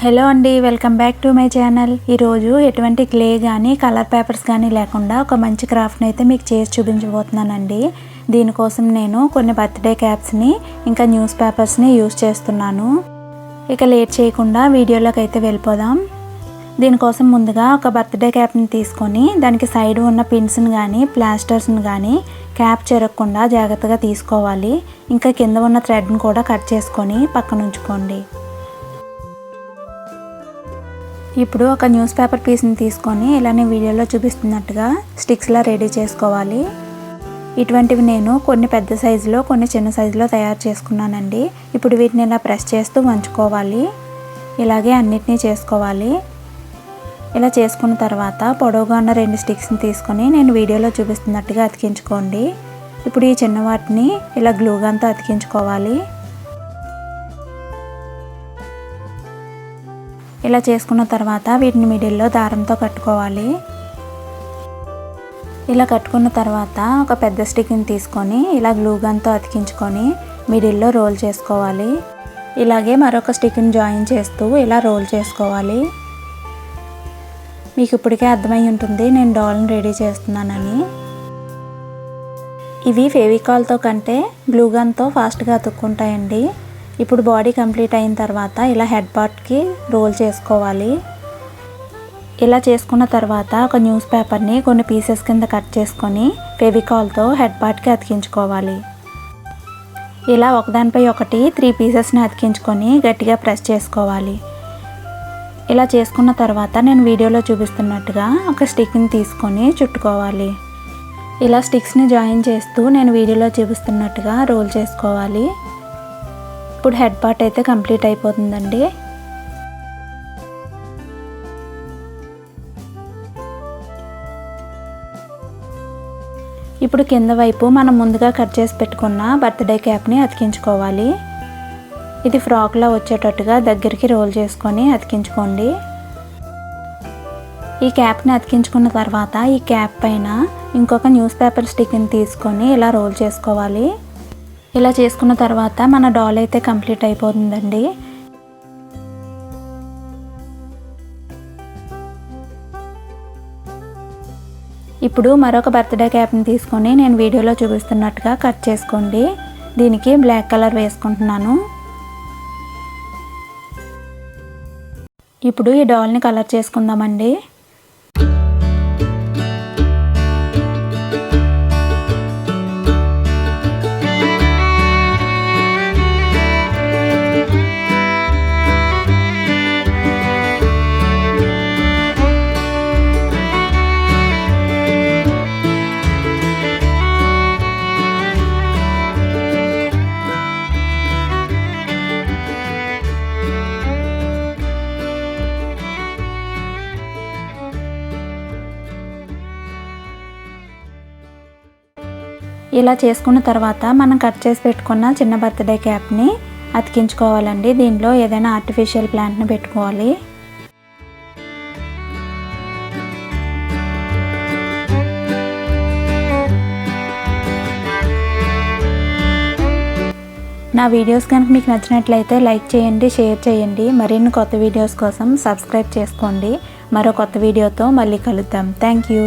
Hello అండి welcome back to my channel. ఈరోజు ఎటువంటి క్లే కానీ కలర్ పేపర్స్ కానీ లేకుండా ఒక మంచి క్రాఫ్ట్ని అయితే మీకు చేసి చూపించబోతున్నానండి. దీనికోసం నేను కొన్ని బర్త్డే క్యాప్స్ని ఇంకా న్యూస్ పేపర్స్ని యూస్ చేస్తున్నాను. ఇక లేట్ చేయకుండా వీడియోలోకి అయితే వెళ్ళిపోదాం. దీనికోసం ముందుగా ఒక బర్త్డే క్యాప్ని తీసుకొని దానికి సైడ్ ఉన్న పిన్స్ని కానీ ప్లాస్టర్స్ని కానీ క్యాప్ చెరగకుండా జాగ్రత్తగా తీసుకోవాలి. ఇంకా కింద ఉన్న థ్రెడ్ని కూడా కట్ చేసుకొని పక్కన ఉంచుకోండి ఇప్పుడు ఒక న్యూస్ పేపర్ పీస్ని తీసుకొని ఇలానే వీడియోలో చూపిస్తున్నట్టుగా స్టిక్స్లా రెడీ చేసుకోవాలి. ఇటువంటివి నేను కొన్ని పెద్ద సైజులో కొన్ని చిన్న సైజులో తయారు చేసుకున్నానండి. ఇప్పుడు వీటిని ఇలా ప్రెస్ చేస్తూ వంచుకోవాలి. ఇలాగే అన్నిటినీ చేసుకోవాలి. ఇలా చేసుకున్న తర్వాత పొడవుగా ఉన్న రెండు స్టిక్స్ని తీసుకొని నేను వీడియోలో చూపిస్తున్నట్టుగా అతికించుకోండి. ఇప్పుడు ఈ చిన్న వాటిని ఇలా గ్లూగాన్తో అతికించుకోవాలి. ఇలా చేసుకున్న తర్వాత వీటిని మిడిల్లో దారంతో కట్టుకోవాలి. ఇలా కట్టుకున్న తర్వాత ఒక పెద్ద స్టిక్ని తీసుకొని ఇలా గ్లూగన్తో అతికించుకొని మిడిల్లో రోల్ చేసుకోవాలి. ఇలాగే మరొక స్టిక్ని జాయిన్ చేస్తూ ఇలా రోల్ చేసుకోవాలి. మీకు ఇప్పటికే అర్థమై ఉంటుంది నేను డాల్ని రెడీ చేస్తున్నానని. ఇవి ఫెవికాల్తో కంటే గ్లూగన్తో ఫాస్ట్గా అతుక్కుంటాయండి. ఇప్పుడు బాడీ కంప్లీట్ అయిన తర్వాత ఇలా హెడ్ పార్ట్కి రోల్ చేసుకోవాలి. ఇలా చేసుకున్న తర్వాత ఒక న్యూస్ పేపర్ని కొన్ని పీసెస్ కింద కట్ చేసుకొని ఫెవికాల్తో హెడ్ పార్ట్కి అతికించుకోవాలి. ఇలా ఒకదానిపై ఒకటి త్రీ పీసెస్ని అతికించుకొని గట్టిగా ప్రెస్ చేసుకోవాలి. ఇలా చేసుకున్న తర్వాత నేను వీడియోలో చూపిస్తున్నట్టుగా ఒక స్టిక్ని తీసుకొని చుట్టుకోవాలి. ఇలా స్టిక్స్ని జాయిన్ చేస్తూ నేను వీడియోలో చూపిస్తున్నట్టుగా రోల్ చేసుకోవాలి. ఇప్పుడు హెడ్ పార్ట్ అయితే కంప్లీట్ అయిపోతుందండి. ఇప్పుడు కింద వైపు మనం ముందుగా కట్ చేసి పెట్టుకున్న బర్త్డే క్యాప్ని అతికించుకోవాలి. ఇది ఫ్రాక్లో వచ్చేటట్టుగా దగ్గరికి రోల్ చేసుకొని అతికించుకోండి. ఈ క్యాప్ని అతికించుకున్న తర్వాత ఈ క్యాప్ పైన ఇంకొక న్యూస్ పేపర్ స్టిక్ని తీసుకొని ఇలా రోల్ చేసుకోవాలి. ఇలా చేసుకున్న తర్వాత మన డాల్ అయితే కంప్లీట్ అయిపోతుందండి. ఇప్పుడు మరొక బర్త్డే క్యాప్ని తీసుకొని నేను వీడియోలో చూపిస్తున్నట్టుగా కట్ చేసుకోండి. దీనికి బ్లాక్ కలర్ వేసుకుంటున్నాను. ఇప్పుడు ఈ డాల్ని కలర్ చేసుకుందామండి. ఇలా చేసుకున్న తర్వాత మనం కట్ చేసి పెట్టుకున్న చిన్న బర్త్డే క్యాప్ని అతికించుకోవాలండి. దీనిలో ఏదైనా ఆర్టిఫిషియల్ ప్లాంట్ని పెట్టుకోవాలి. నా వీడియోస్ కనుక మీకు నచ్చినట్లయితే లైక్ చేయండి షేర్ చేయండి. మరిన్ని కొత్త వీడియోస్ కోసం సబ్స్క్రైబ్ చేసుకోండి. మరో కొత్త వీడియోతో మళ్ళీ కలుద్దాం. Thank you